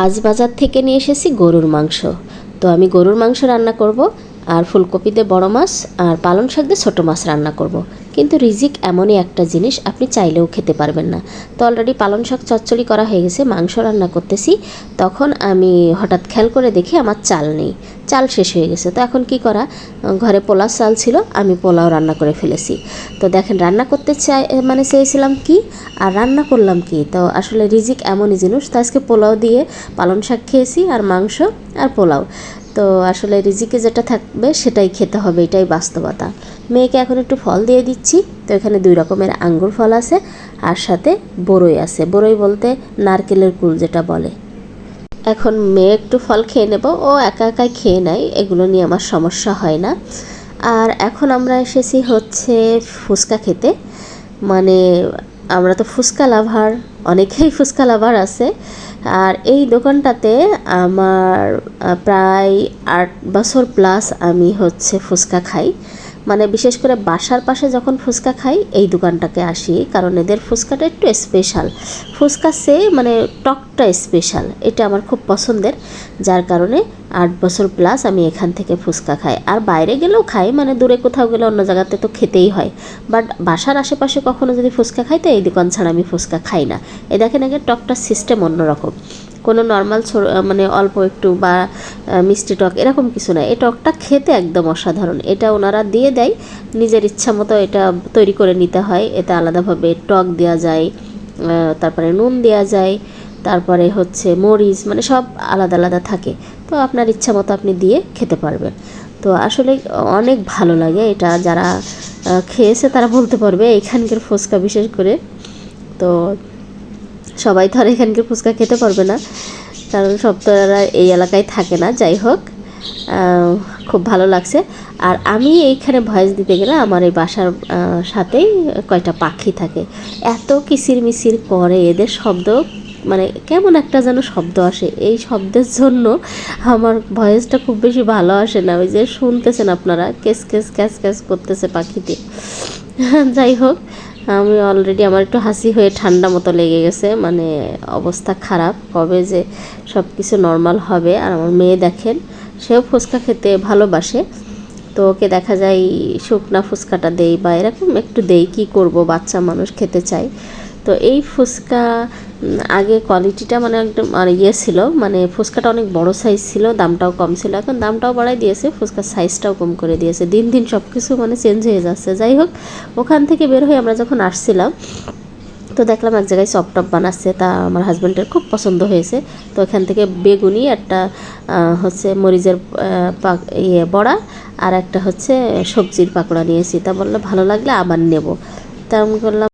আজ বাজার থেকে নিয়ে এসেছি গরুর মাংস। তো আমি গরুর মাংস রান্না করব। আর ফুলকপি দিয়ে বড় মাছ আর পালং শাক দিয়ে ছোটো মাছ রান্না করব। কিন্তু রিজিক এমনই একটা জিনিস, আপনি চাইলেও খেতে পারবেন না। তো অলরেডি পালং শাক চচ্চড়ি করা হয়ে গেছে, মাংস রান্না করতেছি। তখন আমি হঠাৎ খেয়াল করে দেখি আমার চাল নেই। চাল শেষ হয়ে গেছে। তো এখন কি করা? ঘরে পোলাও চাল ছিল, আমি পোলাও রান্না করে ফেলেছি। তো দেখেন, রান্না করতে চাই মানে চেয়েছিলাম কি? আর রান্না করলাম কি? তো আসলে রিজিক এমনই জিনিস। তো আজকে পোলাও দিয়ে পালং শাক খেয়েছি আর মাংস আর পোলাও। তো আসলে রিজিকে যেটা থাকবে সেটাই খেতে হবে, এটাই বাস্তবতা। মেয়েকে এখন একটু ফল দিয়ে দিচ্ছি, তো এখানে দুই রকমের আঙ্গুর ফল আছে আর সাথে বড়ই আছে। বড়ই বলতে নারকেলের কুল যেটা বলে। এখন মেয়ে একটু ফল খেয়ে নেব, ও একা একাই খেয়ে নেয়, এগুলো নিয়ে আমার সমস্যা হয় না। আর এখন আমরা এসেছি হচ্ছে ফুচকা খেতে। মানে আমরা তো ফুচকা লাভার, অনেকেই ফুচকা লাভার আছে। আর এই দোকানটাতে আমার প্রায় আট বছর প্লাস আমি হচ্ছে ফুচকা খাই। মানে বিশেষ করে বাসার পাশে যখন ফুচকা খাই, এই দোকানটাকে আসি, কারণ এদের ফুচকাটা একটু স্পেশাল ফুচকা সে মানে টকটা স্পেশাল এটা আমার খুব পছন্দের, যার কারণে আট বছর প্লাস আমি এখান থেকে ফুচকা খাই। আর বাইরে গেলেও খাই মানে দূরে কোথাও গেলে অন্য জায়গাতে তো খেতেই হয়। বাট বাসার আশেপাশে কখনো যদি ফুচকা খাই, তো এই দোকান ছাড়া আমি ফুচকা খাই না। এ দেখেন আগে টকটার সিস্টেম অন্যরকম। কোনো নর্মাল মানে অল্প একটু বা মিষ্টি টক, এরকম কিছু না এই টকটা খেতে একদম অসাধারণ। এটা ওনারা দিয়ে দেয়। নিজের ইচ্ছা মতো এটা তৈরি করে নিতে হয়। এতে আলাদাভাবে টক দেওয়া যায় তারপরে নুন দেওয়া যায়, তারপরে হচ্ছে মরিচ মানে সব আলাদা আলাদা থাকে। তো আপনার ইচ্ছা মতো আপনি দিয়ে খেতে পারবেন। তো আসলে অনেক ভালো লাগে এটা। যারা খেয়েছে তারা বলতে পারবে এখানকার ফুচকা বিশেষ করে। তো সবাই তো আর এখানকার ফুচকা খেতে পারবে না। কারণ সব তো এরা এই এলাকায় থাকে না, যাই হোক। খুব ভালো লাগছে। আর আমি এইখানে ভয়েস দিতে গেলে আমার এই বাসার সাথেই কয়টা পাখি থাকে। এত কিসির মিসির করে এদের শব্দ মানে কেমন একটা যেন শব্দ আসে। এই শব্দের জন্য আমার ভয়েসটা খুব বেশি ভালো আসে না। ওই যে শুনতেছেন আপনারা, কেস কেস ক্যাস ক্যাস করতেছে পাখিতে যাই হোক আমি অলরেডি আমার একটু হাসি হয়ে ঠান্ডা মতো লেগে গেছে মানে অবস্থা খারাপ। কবে যে সব কিছু নর্মাল হবে, আর আমার মেয়ে দেখেন, সেও ফুচকা খেতে ভালোবাসে। তো ওকে দেখা যায় শুকনা ফুচকাটা দেই বা এরকম একটু দেই, কি করব, বাচ্চা মানুষ খেতে চায়। তো এই ফুচকা আগে কোয়ালিটিটা মানে একদম, আর ইয়ে ছিল মানে ফুচকাটা অনেক বড় সাইজ ছিল, দামটাও কম ছিল। এখন দামটাও বাড়াই দিয়েছে, ফুচকার সাইজটাও কম করে দিয়েছে। দিন দিন সব কিছু মানে চেঞ্জ হয়ে যাচ্ছে। যাই হোক, ওখান থেকে বের হয়ে আমরা যখন আসছিলাম, তো দেখলাম এক জায়গায় চপ টপ বানাচ্ছে, তা আমার হাজব্যান্ডের খুব পছন্দ হয়েছে। তো এখান থেকে বেগুনি, একটা হচ্ছে মরিচের ইয়ে বড়া, আর একটা হচ্ছে সবজির পাকোড়া নিয়েছি। তা বলল, ভালো লাগলে আবার নেব। তা আমি করলাম